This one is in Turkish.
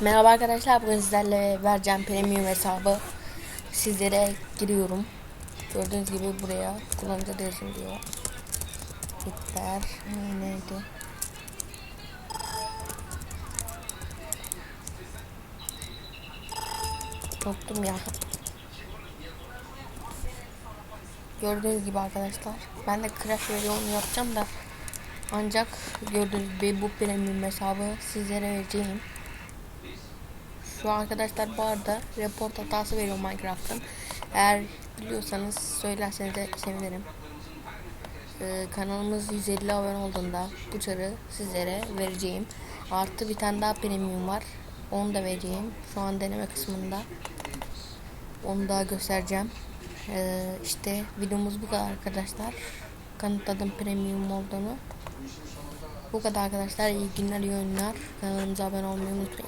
Merhaba arkadaşlar bugün sizlerle vereceğim premium hesabı sizlere giriyorum. Gördüğünüz gibi buraya kullanıcı adresim diyor. Hitler neydi? Unuttum ya. Gördüğünüz gibi arkadaşlar ben de crash versiyonu yapacağım da ancak gördüğünüz gibi bu premium hesabı sizlere vereceğim. Şu arkadaşlar bu arada report hatası veriyor Minecraft'ın. Eğer biliyorsanız söylerseniz de sevinirim. Ee, kanalımız 150 abone olduğunda bu çarı sizlere vereceğim. Artı bir tane daha premium var. Onu da vereceğim. Şu an deneme kısmında. Onu da göstereceğim. Ee, işte videomuz bu kadar arkadaşlar. Kanıtladım premium olduğunu. Bu kadar arkadaşlar. İyi günler, iyi oyunlar. Kanalımıza abone olmayı unutmayın.